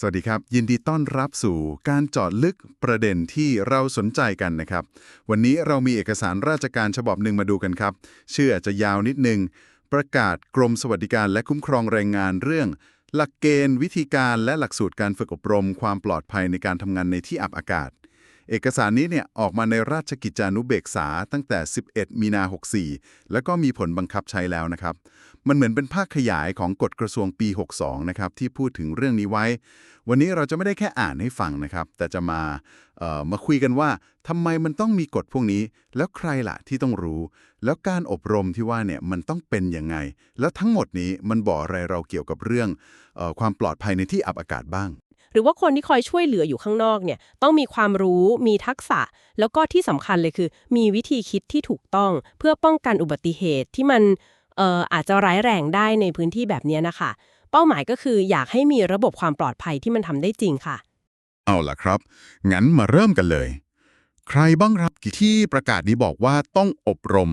สวัสดีครับ ยินดีต้อนรับสู่การเจาะลึกประเด็นที่เราสนใจกันนะครับ วันนี้เรามีเอกสารราชการฉบับหนึ่งมาดูกันครับชื่ออาจจะยาวนิดนึง ประกาศกรมสวัสดิการและคุ้มครองแรงงานเรื่อง หลักเกณฑ์ วิธีการและหลักสูตรการฝึกอบรม ความปลอดภัยในการทำงานในที่อับอากาศ เอกสารนี้เนี่ยออกมาในราชกิจจานุเบกษาตั้งแต่ 11 มีนา 64 แล้วก็มีผลบังคับใช้แล้วนะครับ มันเหมือนเป็นภาคขยายของกฎกระทรวงปี 62 นะครับ ที่พูดถึงเรื่องนี้ไว้ วันนี้เราจะไม่ได้แค่อ่านให้ฟังนะครับ แต่จะมาเอ่อมาคุยกันว่าทำไมมันต้องมีกฎพวกนี้ แล้วใครล่ะที่ต้องรู้ แล้วการอบรมที่ว่าเนี่ยมันต้องเป็นยังไง แล้วทั้งหมดนี้มันบอกอะไรเราเกี่ยวกับเรื่องเออความปลอดภัยในที่อับอากาศบ้าง หรือว่าคนที่คอยช่วยเหลืออยู่ข้างนอกเนี่ยต้องมีความรู้มีทักษะ แล้วก็ที่สำคัญเลยคือ มีวิธีคิดที่ถูกต้องเพื่อป้องกันอุบัติเหตุที่มันเอ่ออาจจะร้ายแรงได้ในพื้นที่แบบเนี้ยนะคะเป้าหมายก็คืออยากให้มีระบบความปลอดภัยที่มันทำได้จริงค่ะ เอาล่ะครับ งั้นมาเริ่มกันเลย ใครบ้างครับที่ประกาศนี้บอกว่าต้องอบรม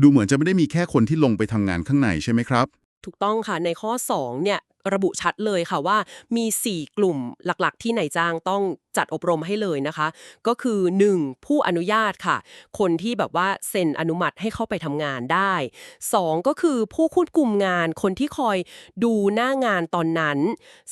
ดูเหมือนจะไม่ได้มีแค่คนที่ลงไปทำงานข้างในใช่ไหมครับ ถูกต้องค่ะในข้อ 2 เนี่ยระบุชัดเลยค่ะว่ามี 4 กลุ่มหลักๆ ที่นายจ้างต้องจัดอบรมให้เลยนะคะ ก็คือ 1. ผู้อนุญาตค่ะ คนที่แบบว่าเซ็นอนุมัติให้เข้าไปทำงานได้ 2. ก็คือผู้ควบคุมงานคนที่คอยดูหน้างานตอนนั้น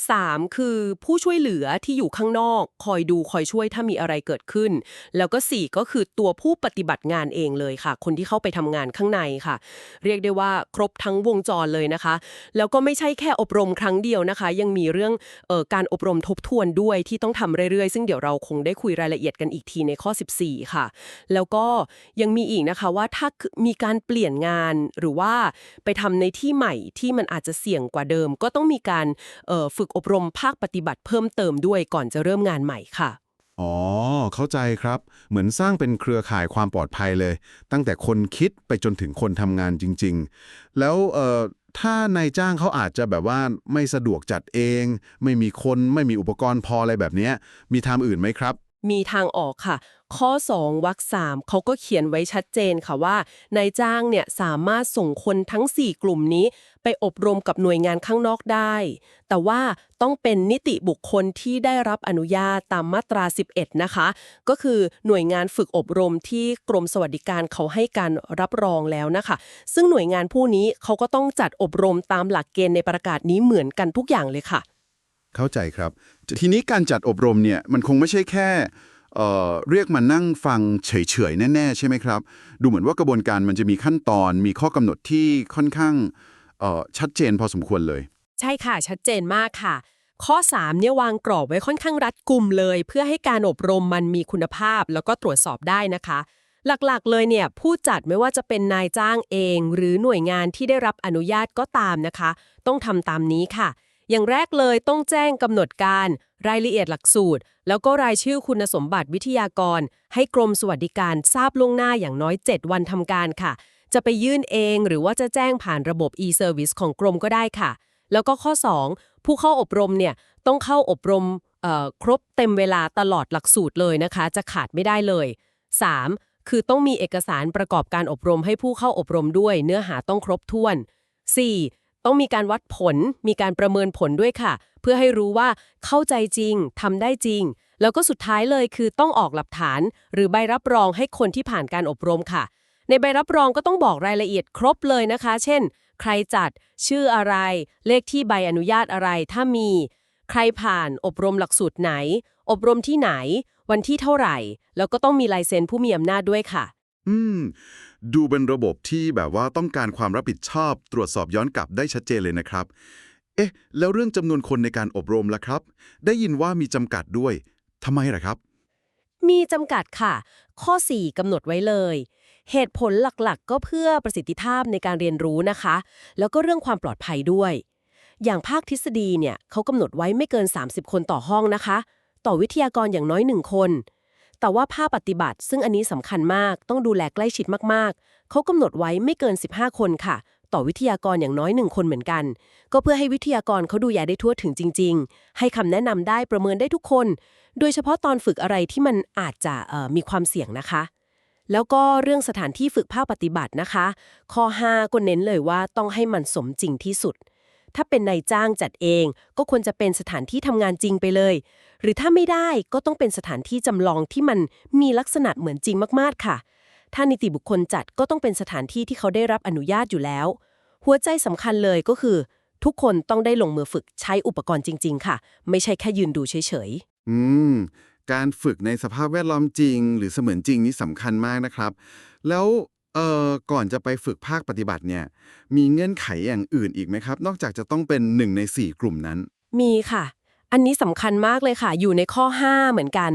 3. คือผู้ช่วยเหลือที่อยู่ข้างนอก คอยดูคอยช่วยถ้ามีอะไรเกิดขึ้น แล้วก็ 4 ก็คือตัวผู้ปฏิบัติงานเองเลยค่ะ คนที่เข้าไปทำงานข้างในค่ะ เรียกได้ว่าครบทั้งวงจรเลยนะคะ แล้วก็ไม่ใช่แค่อบรมครั้งเดียวนะคะ ยังมีเรื่องออการอบรมทบทวนด้วยที่ต้องทำเรื่อยๆ ซึ่งเดี๋ยวเราคงได้คุยรายละเอียดกันอีกทีในข้อ 14 ค่ะ แล้วก็ยังมีอีกนะคะว่าถ้ามีการเปลี่ยนงานหรือว่าไปทำในที่ใหม่ที่มันอาจจะเสี่ยงกว่าเดิม ก็ต้องมีการออฝึกอบรมภาคปฏิบัติเพิ่มเติมด้วยก่อนจะเริ่มงานใหม่ค่ะอ๋อ เข้าใจครับ เหมือนสร้างเป็นเครือข่ายความปลอดภัยเลย ตั้งแต่คนคิดไปจนถึงคนทำงานจริง ๆ แล้วเออ ถ้านายจ้างเขาอาจจะแบบว่าไม่สะดวกจัดเอง ไม่มีคนไม่มีอุปกรณ์พออะไรแบบนี้มีทางอื่นไหมครับ มีทางออกค่ะ ข้อ 2วรรคสามเขาก็เขียนไว้ชัดเจนค่ะว่านายจ้างเนี่ยสามารถส่งคนทั้ง 4 กลุ่มนี้ ไปอบรมกับหน่วยงานข้างนอกได้ แต่ว่าต้องเป็นนิติบุคคลที่ได้รับอนุญาตตามมาตรา 11 นะคะ ก็คือหน่วยงานฝึกอบรมที่กรมสวัสดิการเขาให้การรับรองแล้วนะคะ ซึ่งหน่วยงานผู้นี้เขาก็ต้องจัดอบรมตามหลักเกณฑ์ในประกาศนี้เหมือนกันทุกอย่างเลยค่ะ เข้าใจครับ ทีนี้การจัดอบรมเนี่ยมันคงไม่ใช่แค่เเรียกมานั่งฟังเฉยๆ แน่ ๆ ใช่ไหมครับ ดูเหมือนว่ากระบวนการมันจะมีขั้นตอน มีข้อกำหนดที่ค่อนข้างชัดเจนพอสมควรเลย ใช่ค่ะ ชัดเจนมากค่ะ ข้อ 3 เนี่ยวางกรอบไว้ค่อนข้างรัดกุมเลย เพื่อให้การอบรมมันมีคุณภาพแล้วก็ตรวจสอบได้นะคะ หลักๆ เลยเนี่ยผู้จัดไม่ว่าจะเป็นนายจ้างเอง หรือหน่วยงานที่ได้รับอนุญาตก็ตามนะคะ ต้องทำตามนี้ค่ะ อย่างแรกเลยต้องแจ้งกำหนดการ รายละเอียดหลักสูตร แล้วก็รายชื่อคุณสมบัติวิทยากร ให้กรมสวัสดิการทราบล่วงหน้าอย่างน้อย 7 วันทำการค่ะ จะไปยื่นเองหรือว่าจะแจ้งผ่านระบบ e-service ของกรมก็ได้ค่ะ แล้วก็ข้อ 2 ผู้เข้าอบรมเนี่ยต้องเข้าอบรมครบเต็มเวลาตลอดหลักสูตรเลยนะคะ จะขาดไม่ได้เลย 3. คือต้องมีเอกสารประกอบการอบรมให้ผู้เข้าอบรมด้วย เนื้อหาต้องครบถ้วน 4. ต้องมีการวัดผล มีการประเมินผลด้วยค่ะ เพื่อให้รู้ว่าเข้าใจจริงทำได้จริง แล้วก็สุดท้ายเลยคือต้องออกหลักฐาน หรือใบรับรองให้คนที่ผ่านการอบรมค่ะ ในใบรับรองก็ต้องบอกรายละเอียดครบเลยนะคะ เช่น ใครจัด ชื่ออะไร เลขที่ใบอนุญาตอะไร ถ้ามี ใครผ่านอบรมหลักสูตรไหน อบรมที่ไหน วันที่เท่าไหร่ แล้วก็ต้องมีลายเซ็นผู้มีอำนาจด้วยค่ะ อืมดูเป็นระบบที่แบบว่าต้องการความรับผิดชอบ ตรวจสอบย้อนกลับได้ชัดเจนเลยนะครับ เอ๊ะ แล้วเรื่องจำนวนคนในการอบรมล่ะครับ ได้ยินว่ามีจำกัดด้วยทำไมล่ะครับ มีจำกัดค่ะ ข้อ 4กำหนดไว้เลย เหตุผลหลักๆ ก็เพื่อประสิทธิภาพในการเรียนรู้นะคะ แล้วก็เรื่องความปลอดภัยด้วย อย่างภาคทฤษฎีเนี่ยเขากำหนดไว้ไม่เกิน 30 คนต่อห้องนะคะ ต่อวิทยากรอย่างน้อย1คน แต่ว่าภาคปฏิบัติซึ่งอันนี้สำคัญมาก ต้องดูแลใกล้ชิดมากๆ เขากำหนดไว้ไม่เกิน 15 คนค่ะ ต่อวิทยากรอย่างน้อย1คนเหมือนกัน ก็เพื่อให้วิทยากรเขาดูแลได้ทั่วถึงจริง ๆ ให้คำแนะนำได้ประเมินได้ทุกคน โดยเฉพาะตอนฝึกอะไรที่มันอาจจะมีความเสี่ยงนะคะแล้วก็เรื่องสถานที่ฝึกภาคปฏิบัตินะคะ ข้อ 5 ก็เน้นเลยว่าต้องให้มันสมจริงที่สุด ถ้าเป็นนายจ้างจัดเอง ก็ควรจะเป็นสถานที่ทำงานจริงไปเลย หรือถ้าไม่ได้ก็ต้องเป็นสถานที่จำลองที่มันมีลักษณะเหมือนจริงมากๆค่ะ ถ้านิติบุคคลจัดก็ต้องเป็นสถานที่ที่เขาได้รับอนุญาตอยู่แล้ว หัวใจสำคัญเลยก็คือ ทุกคนต้องได้ลงมือฝึกใช้อุปกรณ์จริง ๆ ค่ะ ไม่ใช่แค่ยืนดูเฉยอืม การฝึกในสภาพแวดล้อมจริง หรือเสมือนจริงนี่สำคัญมากนะครับ แล้ว เอ่อก่อนจะไปฝึกภาคปฏิบัติเนี่ย มีเงื่อนไขอย่างอื่นอีกไหมครับ นอกจากจะต้องเป็นหนึ่งในสี่กลุ่มนั้น มีค่ะ อันนี้สำคัญมากเลยค่ะ อยู่ในข้อ 5 เหมือนกัน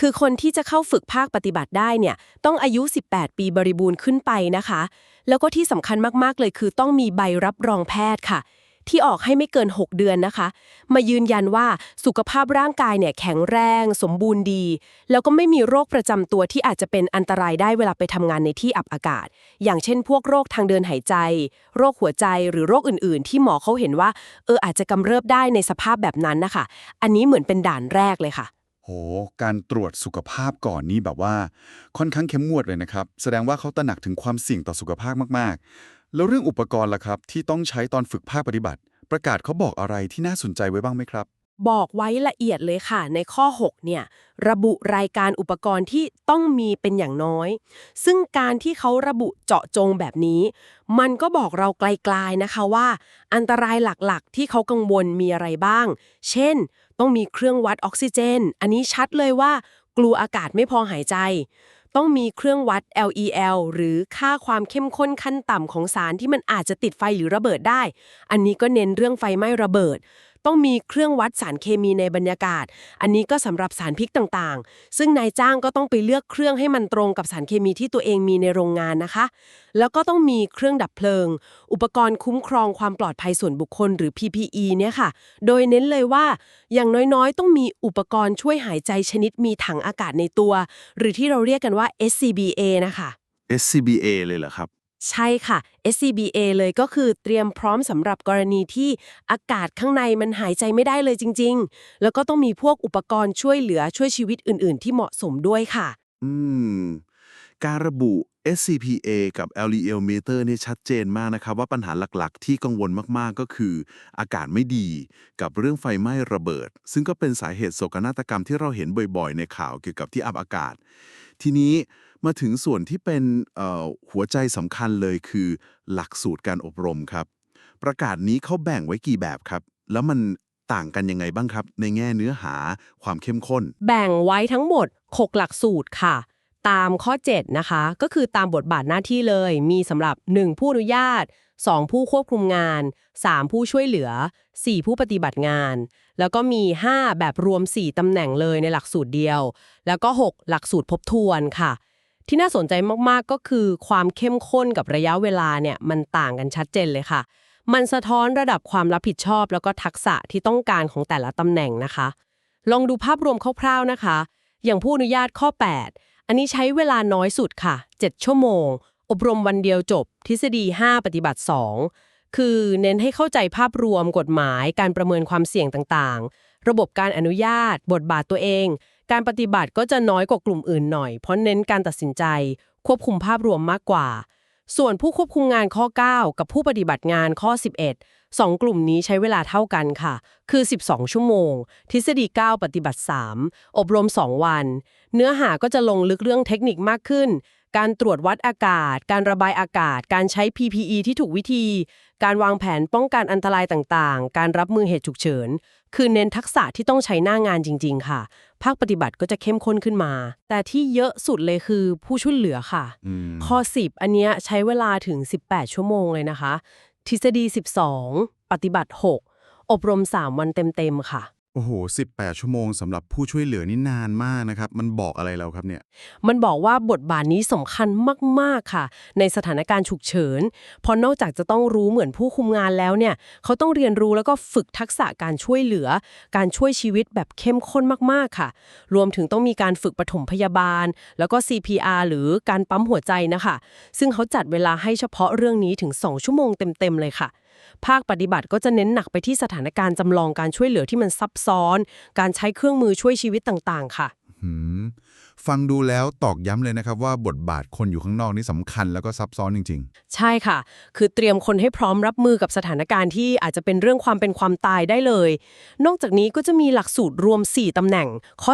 คือคนที่จะเข้าฝึกภาคปฏิบัติได้เนี่ย ต้องอายุ 18 ปีบริบูรณ์ขึ้นไปนะคะ แล้วก็ที่สำคัญมากๆเลยคือต้องมีใบรับรองแพทย์ค่ะ ที่ออกให้ไม่เกิน 6 เดือนนะคะ มายืนยันว่าสุขภาพร่างกายเนี่ยแข็งแรง สมบูรณ์ดี แล้วก็ไม่มีโรคประจำตัวที่อาจจะเป็นอันตรายได้เวลาไปทำงานในที่อับอากาศ อย่างเช่น พวกโรคทางเดินหายใจ โรคหัวใจหรือโรคอื่น ๆ ที่หมอเขาเห็นว่า เอออาจจะกำเริบได้ในสภาพแบบนั้นนะคะ อันนี้เหมือนเป็นด่านแรกเลยค่ะโห การตรวจสุขภาพก่อนนี่แบบว่า ค่อนข้างเข้มงวดเลยนะครับ แสดงว่าเขาตระหนักถึงความเสี่ยงต่อสุขภาพมาก ๆ แล้วเรื่องอุปกรณ์ล่ะครับ ที่ต้องใช้ตอนฝึกภาคปฏิบัติ ประกาศเขาบอกอะไรที่น่าสนใจไว้บ้างไหมครับ บอกไว้ละเอียดเลยค่ะในข้อ 6 เนี่ย ระบุรายการอุปกรณ์ที่ต้องมีเป็นอย่างน้อย ซึ่งการที่เขาระบุเจาะจงแบบนี้ มันก็บอกเราไกลๆนะคะว่า อันตรายหลักๆ ที่เขากังวลมีอะไรบ้าง เช่น ต้องมีเครื่องวัดออกซิเจน อันนี้ชัดเลยว่ากลัวอากาศไม่พอหายใจ ต้องมีเครื่องวัด LEL หรือค่าความเข้มข้นขั้นต่ำของสารที่มันอาจจะติดไฟหรือระเบิดได้ อันนี้ก็เน้นเรื่องไฟไหม้ระเบิด ต้องมีเครื่องวัดสารเคมีในบรรยากาศ อันนี้ก็สำหรับสารพิษต่างๆ ซึ่งนายจ้างก็ต้องไปเลือกเครื่องให้มันตรงกับสารเคมีที่ตัวเองมีในโรงงานนะคะ แล้วก็ต้องมีเครื่องดับเพลิง อุปกรณ์คุ้มครองความปลอดภัยส่วนบุคคลหรือ PPE เนี่ยค่ะ โดยเน้นเลยว่า อย่างน้อยๆ ต้องมีอุปกรณ์ช่วยหายใจชนิดมีถังอากาศในตัว หรือที่เราเรียกกันว่า SCBA นะคะ SCBA เลยเหรอครับ ใช่ค่ะ SCBA เลยก็คือเตรียมพร้อมสำหรับกรณีที่อากาศข้างในมันหายใจไม่ได้เลยจริง ๆ แล้วก็ต้องมีพวกอุปกรณ์ช่วยเหลือช่วยชีวิตอื่น ๆ ที่เหมาะสมด้วยค่ะ อืม การระบุ SCPA กับ LEL meter นี่ชัดเจนมากนะครับ ว่าปัญหาหลักๆ ที่กังวลมากๆก็คือ อากาศไม่ดีกับเรื่องไฟไหม้ระเบิด ซึ่งก็เป็นสาเหตุโศกนาฏกรรมที่เราเห็นบ่อยๆ ในข่าวเกี่ยวกับที่อับอากาศ ทีนี้ มาถึงส่วนที่เป็นหัวใจสำคัญเลยคือ หลักสูตรการอบรมครับ ประกาศนี้เขาแบ่งไว้กี่แบบครับ แล้วมันต่างกันยังไงบ้างครับ ในแง่เนื้อหาความเข้มข้น แบ่งไว้ทั้งหมด 6 หลักสูตรค่ะ ตามข้อ 7 นะคะ ก็คือตามบทบาทหน้าที่เลย มีสำหรับ 1 ผู้อนุญาต 2 ผู้ควบคุมงาน 3 ผู้ช่วยเหลือ 4 ผู้ปฏิบัติงาน แล้วก็มี 5 แบบรวม 4ตำแหน่งเลยในหลักสูตรเดียว แล้วก็ 6 หลักสูตรทบทวนค่ะ ที่น่าสนใจมากๆก็คือความเข้มข้นกับระยะเวลาเนี่ยมันต่างกันชัดเจนเลยค่ะ มันสะท้อนระดับความรับผิดชอบ แล้วก็ทักษะที่ต้องการของแต่ละตำแหน่งนะคะ ลองดูภาพรวมคร่าวๆนะคะ อย่างผู้อนุญาตข้อ 8 อันนี้ใช้เวลาน้อยสุดค่ะ 7 ชั่วโมง อบรมวันเดียวจบ ทฤษฎี 5 ปฏิบัติ 2 คือเน้นให้เข้าใจภาพรวมกฎหมาย การประเมินความเสี่ยงต่างๆ ระบบการอนุญาต บทบาทตัวเอง การปฏิบัติก็จะน้อยกว่ากลุ่มอื่นหน่อย เพราะเน้นการตัดสินใจ ควบคุมภาพรวมมากกว่า ส่วนผู้ควบคุมงานข้อ 9 กับผู้ปฏิบัติงานข้อ 11สองกลุ่มนี้ใช้เวลาเท่ากันค่ะ คือ 12 ชั่วโมง ทฤษฎี 9 ปฏิบัติ 3 อบรม 2 วัน เนื้อหาก็จะลงลึกเรื่องเทคนิคมากขึ้น การตรวจวัดอากาศ การระบายอากาศ การใช้ PPE ที่ถูกวิธี การวางแผนป้องกันอันตรายต่างๆ การรับมือเหตุฉุกเฉิน คือเน้นทักษะที่ต้องใช้หน้างานจริง ๆ ค่ะ ภาคปฏิบัติก็จะเข้มข้นขึ้นมา แต่ที่เยอะสุดเลยคือผู้ช่วยเหลือค่ะอืมข้อ 10 อันเนี้ยใช้เวลาถึง 18 ชั่วโมงเลยนะคะ ทฤษฎี 12 ปฏิบัติ 6 อบรม 3 วันเต็ม ๆ ค่ะ โอ้โห 18 ชั่วโมงสำหรับผู้ช่วยเหลือนี่นานมากนะครับ มันบอกอะไรเราครับเนี่ย มันบอกว่าบทบาทนี้สำคัญมาก ๆ ค่ะ ในสถานการณ์ฉุกเฉิน เพราะนอกจากจะต้องรู้เหมือนผู้คุมงานแล้วเนี่ย เขาต้องเรียนรู้แล้วก็ฝึกทักษะการช่วยเหลือ การช่วยชีวิตแบบเข้มข้นมาก ๆ ค่ะ รวมถึงต้องมีการฝึกปฐมพยาบาล แล้วก็ CPR หรือการปั๊มหัวใจนะคะ ซึ่งเขาจัดเวลาให้เฉพาะเรื่องนี้ถึง 2 ชั่วโมงเต็ม ๆ เลยค่ะ ภาคปฏิบัติก็จะเน้นหนักไปที่สถานการณ์จำลองการช่วยเหลือที่มันซับซ้อน การใช้เครื่องมือช่วยชีวิตต่างๆ ค่ะ หืม ฟังดูแล้วตอกย้ำเลยนะครับว่าบทบาทคนอยู่ข้างนอกนี่สำคัญแล้วก็ซับซ้อนจริง ใช่ค่ะ คือเตรียมคนให้พร้อมรับมือกับสถานการณ์ที่อาจจะเป็นเรื่องความเป็นความตายได้เลย นอกจากนี้ก็จะมีหลักสูตรรวม 4 ตำแหน่ง ข้อ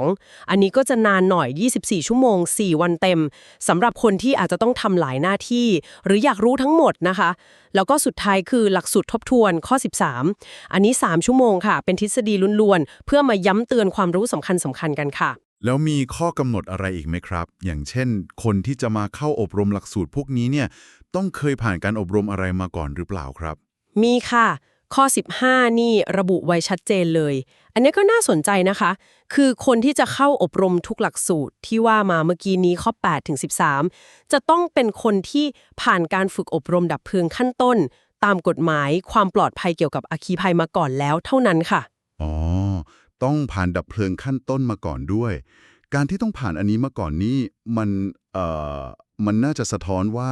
12 อันนี้ก็จะนานหน่อย 24 ชั่วโมง 4 วันเต็มสำหรับคนที่อาจจะต้องทำหลายหน้าที่ หรืออยากรู้ทั้งหมดนะคะ แล้วก็สุดท้ายคือหลักสูตรทบทวนข้อ 13 อันนี้ 3 ชั่วโมงค่ะ เป็นทฤษฎีล้วนๆเพื่อมาย้ำเตือนความรู้สำคัญสำคัญๆกันค่ะ แล้วมีข้อกำหนดอะไรอีกไหมครับ อย่างเช่น คนที่จะมาเข้าอบรมหลักสูตรพวกนี้เนี่ยต้องเคยผ่านการอบรมอะไรมาก่อนหรือเปล่าครับ มีค่ะ ข้อ 15 นี่ระบุไว้ชัดเจนเลย อันนี้ก็น่าสนใจนะคะ คือคนที่จะเข้าอบรมทุกหลักสูตรที่ว่ามาเมื่อกี้นี้ข้อ8ถึง13 จะต้องเป็นคนที่ผ่านการฝึกอบรมดับเพลิงขั้นต้น ตามกฎหมายความปลอดภัยเกี่ยวกับอาคีภัยมาก่อนแล้วเท่านั้นค่ะ ต้องผ่านดับเพลิงขั้นต้นมาก่อนด้วย การที่ต้องผ่านอันนี้มาก่อนนี่มันเอ่อมันน่าจะสะท้อนว่า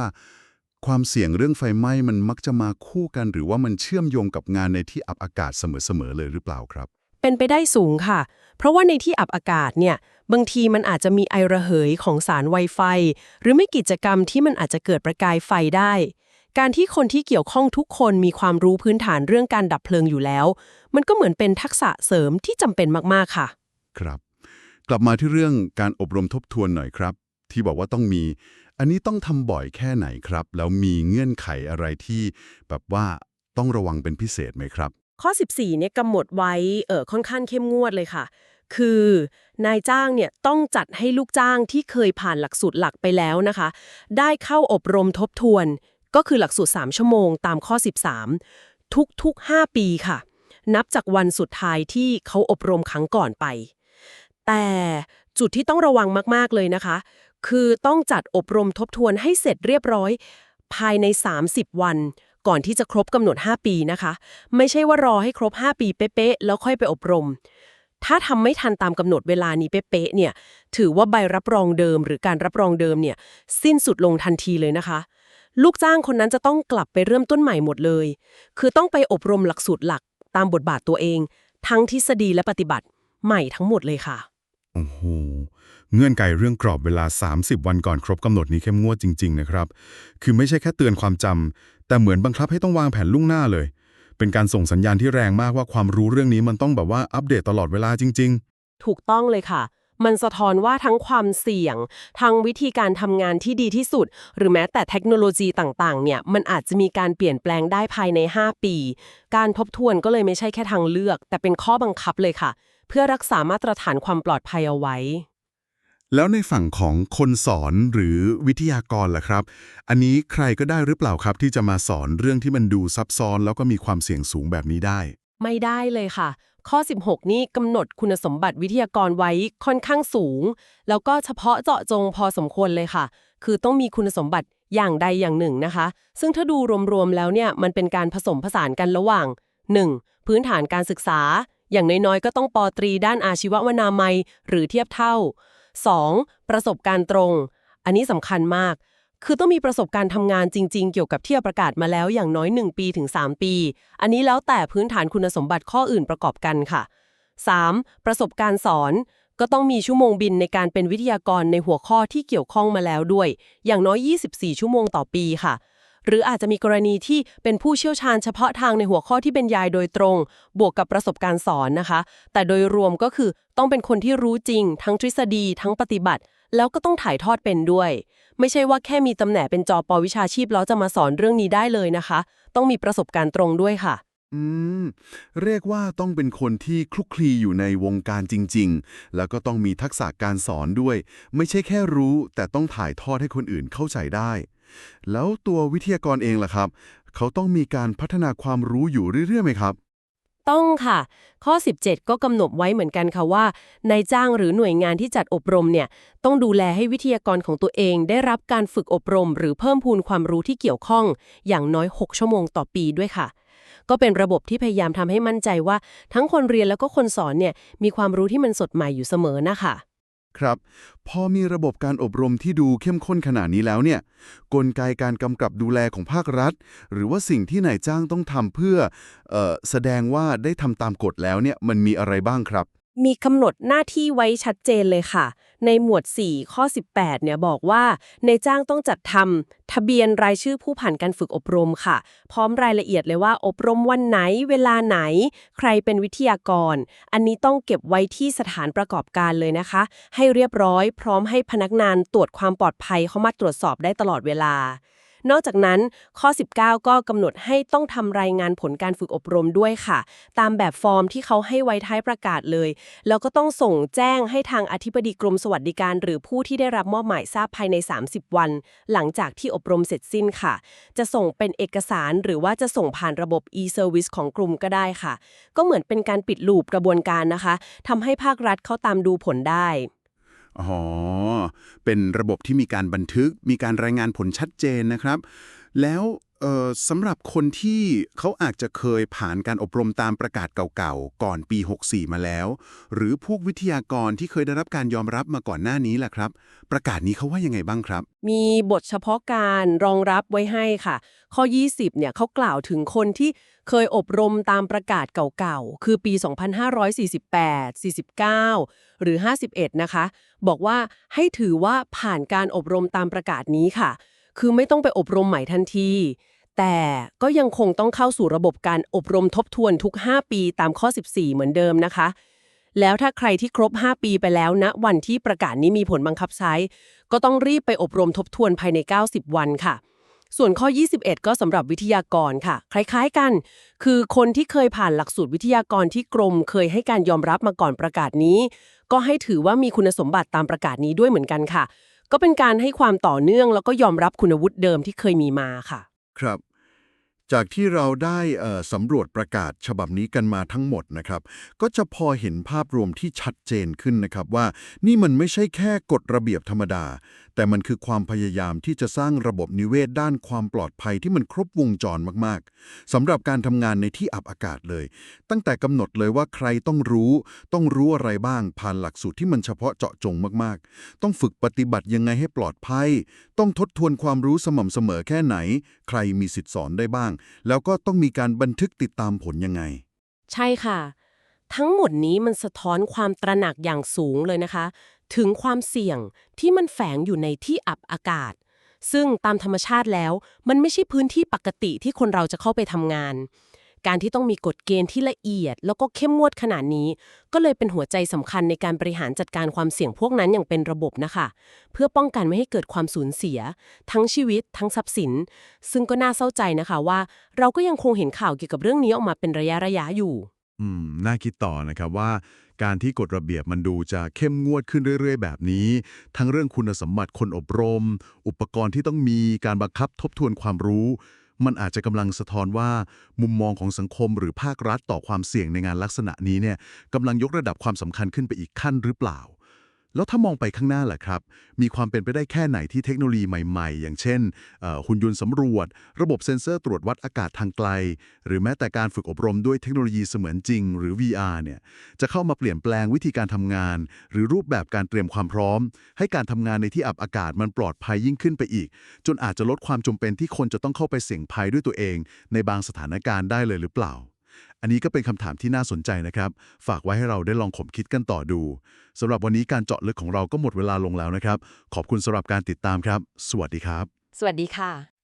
ความเสี่ยงเรื่องไฟไหม้มันมักจะมาคู่กัน หรือว่ามันเชื่อมโยงกับงานในที่อับอากาศเสมอๆเลยหรือเปล่าครับ เป็นไปได้สูงค่ะ เพราะว่าในที่อับอากาศเนี่ยบางทีมันอาจจะมีไอระเหยของสารไวไฟ หรือไม่กิจกรรมที่มันอาจจะเกิดประกายไฟได้ การที่คนที่เกี่ยวข้องทุกคนมีความรู้พื้นฐานเรื่องการดับเพลิงอยู่แล้ว มันก็เหมือนเป็นทักษะเสริมที่จำเป็นมาก ๆ ค่ะ ครับ กลับมาที่เรื่องการอบรมทบทวนหน่อยครับ ที่บอกว่าต้องมี อันนี้ต้องทำบ่อยแค่ไหนครับ แล้วมีเงื่อนไขอะไรที่ แบบว่าต้องระวังเป็นพิเศษไหมครับ ข้อ 14เนี่ยกำหนดไว้เออค่อนข้างเข้มงวดเลยค่ะ คือนายจ้างเนี่ยต้องจัดให้ลูกจ้างที่เคยผ่านหลักสูตรหลักไปแล้วนะคะ ได้เข้าอบรมทบทวน ก็คือหลักสูตร 3 ชั่วโมงตามข้อ 13 ทุกๆ 5 ปีค่ะ นับจากวันสุดท้ายที่เขาอบรมครั้งก่อนไป แต่จุดที่ต้องระวังมากๆเลยนะคะ คือต้องจัดอบรมทบทวนให้เสร็จเรียบร้อย ภายใน 30 วัน ก่อนที่จะครบกำหนด 5 ปีนะคะ ไม่ใช่ว่ารอให้ครบ 5 ปีเป๊ะๆแล้วค่อยไปอบรมถ้าทำไม่ทันตามกำหนดเวลานี้เป๊ะๆเนี่ย ถือว่าใบรับรองเดิมหรือการรับรองเดิมเนี่ย สิ้นสุดลงทันทีเลยนะคะ ลูกจ้างคนนั้นจะต้องกลับไปเริ่มต้นใหม่หมดเลย คือต้องไปอบรมหลักสูตรหลักตามบทบาทตัวเอง ทั้งทฤษฎีและปฏิบัติใหม่ทั้งหมดเลยค่ะ โอ้โห เงื่อนไขเรื่องกรอบเวลา 30 วันก่อนครบกำหนดนี้เข้มงวดจริง ๆ นะครับ คือไม่ใช่แค่เตือนความจำ แต่เหมือนบังคับให้ต้องวางแผนล่วงหน้าเลย เป็นการส่งสัญญาณที่แรงมากว่าความรู้เรื่องนี้มันต้องแบบว่าอัปเดตตลอดเวลาจริงถูกต้องเลยค่ะ มันสะท้อนว่าทั้งความเสี่ยง ทั้งวิธีการทำงานที่ดีที่สุด หรือแม้แต่เทคโนโลยีต่างๆ เนี่ย มันอาจจะมีการเปลี่ยนแปลงได้ภายใน 5 ปี การทบทวนก็เลยไม่ใช่แค่ทางเลือก แต่เป็นข้อบังคับเลยค่ะ เพื่อรักษามาตรฐานความปลอดภัยเอาไว้ แล้วในฝั่งของคนสอนหรือวิทยากรล่ะครับ อันนี้ใครก็ได้หรือเปล่าครับ ที่จะมาสอนเรื่องที่มันดูซับซ้อน แล้วก็มีความเสี่ยงสูงแบบนี้ได้ ไม่ได้เลยค่ะ ข้อ 16 นี่กำหนดคุณสมบัติวิทยากรไว้ค่อนข้างสูง แล้วก็เฉพาะเจาะจงพอสมควรเลยค่ะ คือต้องมีคุณสมบัติอย่างใดอย่างหนึ่งนะคะ ซึ่งถ้าดูรวมๆแล้วเนี่ยมันเป็นการผสมผสานกันระหว่าง 1. พื้นฐานการศึกษา อย่างน้อยๆก็ต้องปอตรีด้านอาชีววนามัย หรือเทียบเท่า 2. ประสบการณ์ตรง อันนี้สำคัญมาก คือต้องมีประสบการณ์ทำงานจริง ๆ เกี่ยวกับที่ประกาศมาแล้วอย่างน้อย 1 ปีถึง 3 ปี อันนี้แล้วแต่พื้นฐานคุณสมบัติข้ออื่นประกอบกันค่ะ 3. ประสบการณ์สอน ก็ต้องมีชั่วโมงบินในการเป็นวิทยากรในหัวข้อที่เกี่ยวข้องมาแล้วด้วย อย่างน้อย 24 ชั่วโมงต่อปีค่ะ หรืออาจจะมีกรณีที่เป็นผู้เชี่ยวชาญเฉพาะทางในหัวข้อที่เป็นยายโดยตรง บวกกับประสบการณ์สอนนะคะ แต่โดยรวมก็คือต้องเป็นคนที่รู้จริง ทั้งทฤษฎี ทั้งปฏิบัติ แล้วก็ต้องถ่ายทอดเป็นด้วย ไม่ใช่ว่าแค่มีตำแหน่งเป็นจอปอวิชาชีพแล้วจะมาสอนเรื่องนี้ได้เลยนะคะ ต้องมีประสบการณ์ตรงด้วยค่ะอืม เรียกว่าต้องเป็นคนที่คลุกคลีอยู่ในวงการจริง ๆ แล้วก็ต้องมีทักษะการสอนด้วย ไม่ใช่แค่รู้ แต่ต้องถ่ายทอดให้คนอื่นเข้าใจได้ แล้วตัววิทยากรเองล่ะครับ เขาต้องมีการพัฒนาความรู้อยู่เรื่อยๆไหมครับ ต้องค่ะ ข้อ 17 ก็กำหนดไว้เหมือนกันค่ะว่านายจ้างหรือหน่วยงานที่จัดอบรมเนี่ยต้องดูแลให้วิทยากรของตัวเอง ได้รับการฝึกอบรม หรือเพิ่มพูนความรู้ที่เกี่ยวข้อง อย่างน้อย 6 ชั่วโมงต่อปีด้วยค่ะก็เป็นระบบที่พยายามทำให้มั่นใจว่า ทั้งคนเรียนแล้วก็คนสอนเนี่ยมีความรู้ที่มันสดใหม่อยู่เสมอนะคะ ครับ พอมีระบบการอบรมที่ดูเข้มข้นขนาดนี้แล้วเนี่ย กลไกการกำกับดูแลของภาครัฐ หรือว่าสิ่งที่นายจ้างต้องทำเพื่อเอ่อแสดงว่าได้ทำตามกฎแล้วเนี่ยมันมีอะไรบ้างครับ มีกำหนดหน้าที่ไว้ชัดเจนเลยค่ะ ในหมวด 4 ข้อ 18 เนี่ยบอกว่า ในจ้างต้องจัดทำทะเบียนรายชื่อผู้ผ่านการฝึกอบรมค่ะ พร้อมรายละเอียดเลยว่าอบรมวันไหน เวลาไหน ใครเป็นวิทยากร อันนี้ต้องเก็บไว้ที่สถานประกอบการเลยนะคะ ให้เรียบร้อย พร้อมให้พนักงานตรวจความปลอดภัยเข้ามาตรวจสอบได้ตลอดเวลา นอกจากนั้นข้อ 19 ก็กำหนดให้ต้องทำรายงานผลการฝึกอบรมด้วยค่ะ ตามแบบฟอร์มที่เขาให้ไว้ท้ายประกาศเลย แล้วก็ต้องส่งแจ้งให้ทางอธิบดีกรมสวัสดิการ หรือผู้ที่ได้รับมอบหมายทราบภายใน 30 วัน หลังจากที่อบรมเสร็จสิ้นค่ะ จะส่งเป็นเอกสารหรือว่าจะส่งผ่านระบบ e-service ของกลุ่มก็ได้ค่ะ ก็เหมือนเป็นการปิดลูปกระบวนการนะคะทำให้ภาครัฐเขาตามดูผลได้ อ๋อ เป็นระบบที่มีการบันทึก มีการรายงานผลชัดเจนนะครับ แล้ว เอ่อสำหรับคนที่เขาอาจจะเคยผ่านการอบรมตามประกาศเก่าๆ ก่อนปี 64 มาแล้ว หรือพวกวิทยากรที่เคยได้รับการยอมรับมาก่อนหน้านี้แหละครับ ประกาศนี้เขาว่ายังไงบ้างครับ มีบทเฉพาะการรองรับไว้ให้ค่ะ ข้อ 20 เนี่ยเขากล่าวถึงคนที่เคยอบรมตามประกาศเก่าๆ คือปี 2548 49 หรือ 51 นะคะ บอกว่าให้ถือว่าผ่านการอบรมตามประกาศนี้ค่ะ คือไม่ต้องไปอบรมใหม่ทันที แต่ก็ยังคงต้องเข้าสู่ระบบการอบรมทบทวนทุก 5 ปีตามข้อ 14 เหมือนเดิมนะคะ แล้วถ้าใครที่ครบ 5 ปีไปแล้วณวันที่ประกาศนี้มีผลบังคับใช้ ก็ต้องรีบไปอบรมทบทวนภายใน 90 วันค่ะส่วนข้อ 21 ก็สำหรับวิทยากรค่ะ คล้ายๆกัน คือคนที่เคยผ่านหลักสูตรวิทยากรที่กรม เคยให้การยอมรับมาก่อนประกาศนี้ ก็ให้ถือว่ามีคุณสมบัติตามประกาศนี้ด้วยเหมือนกันค่ะ ก็เป็นการให้ความต่อเนื่องแล้วก็ยอมรับคุณวุฒิเดิมที่เคยมีมาค่ะ ครับ จากที่เราได้สำรวจประกาศฉบับนี้กันมาทั้งหมดนะครับ ก็จะพอเห็นภาพรวมที่ชัดเจนขึ้นนะครับว่า นี่มันไม่ใช่แค่กฎระเบียบธรรมดา แต่มันคือความพยายามที่จะสร้างระบบนิเวศด้านความปลอดภัยที่มันครบวงจรมากๆสำหรับการทำงานในที่อับอากาศเลย ตั้งแต่กำหนดเลยว่าใครต้องรู้ ต้องรู้อะไรบ้าง ผ่านหลักสูตรที่มันเฉพาะเจาะจงมากๆ ต้องฝึกปฏิบัติยังไงให้ปลอดภัย ต้องทบทวนความรู้สม่ำเสมอแค่ไหน ใครมีสิทธิสอนได้บ้าง แล้วก็ต้องมีการบันทึกติดตามผลยังไง ใช่ค่ะ ทั้งหมดนี้มันสะท้อนความตระหนักอย่างสูงเลยนะคะ ถึงความเสี่ยงที่มันแฝงอยู่ในที่อับอากาศ ซึ่งตามธรรมชาติแล้ว มันไม่ใช่พื้นที่ปกติที่คนเราจะเข้าไปทำงาน การที่ต้องมีกฎเกณฑ์ที่ละเอียด แล้วก็เข้มงวดขนาดนี้ ก็เลยเป็นหัวใจสำคัญในการบริหารจัดการความเสี่ยงพวกนั้นอย่างเป็นระบบนะคะ เพื่อป้องกันไม่ให้เกิดความสูญเสีย ทั้งชีวิต ทั้งทรัพย์สิน ซึ่งก็น่าเศร้าใจนะคะว่า เราก็ยังคงเห็นข่าวเกี่ยวกับเรื่องนี้ออกมาเป็นระยะระยะอยู่ อืม น่าคิดต่อนะครับว่า การที่กฎระเบียบมันดูจะเข้มงวดขึ้นเรื่อยๆ แบบนี้ ทั้งเรื่องคุณสมบัติคนอบรม อุปกรณ์ที่ต้องมีการบังคับทบทวนความรู้ มันอาจจะกำลังสะท้อนว่า มุมมองของสังคมหรือภาครัฐต่อความเสี่ยงในงานลักษณะนี้เนี่ยกำลังยกระดับความสำคัญขึ้นไปอีกขั้นหรือเปล่า แล้วถ้ามองไปข้างหน้าล่ะครับ มีความเป็นไปได้แค่ไหนที่เทคโนโลยีใหม่ๆ อย่างเช่นหุ่นยนต์สำรวจ ระบบเซ็นเซอร์ตรวจวัดอากาศทางไกล หรือแม้แต่การฝึกอบรมด้วยเทคโนโลยีเสมือนจริง หรือ VR เนี่ยจะเข้ามาเปลี่ยนแปลงวิธีการทำงาน หรือรูปแบบการเตรียมความพร้อม ให้การทำงานในที่อับอากาศมันปลอดภัยยิ่งขึ้นไปอีก จนอาจจะลดความจำเป็นที่คนจะต้องเข้าไปเสี่ยงภัยด้วยตัวเอง ในบางสถานการณ์ได้เลยหรือเปล่า อันนี้ก็เป็นคำถามที่น่าสนใจนะครับ ฝากไว้ให้เราได้ลองขมคิดกันต่อดูสำหรับวันนี้การเจาะลึกของเราก็หมดเวลาลงแล้วนะครับ ขอบคุณสำหรับการติดตามครับ สวัสดีครับ สวัสดีค่ะ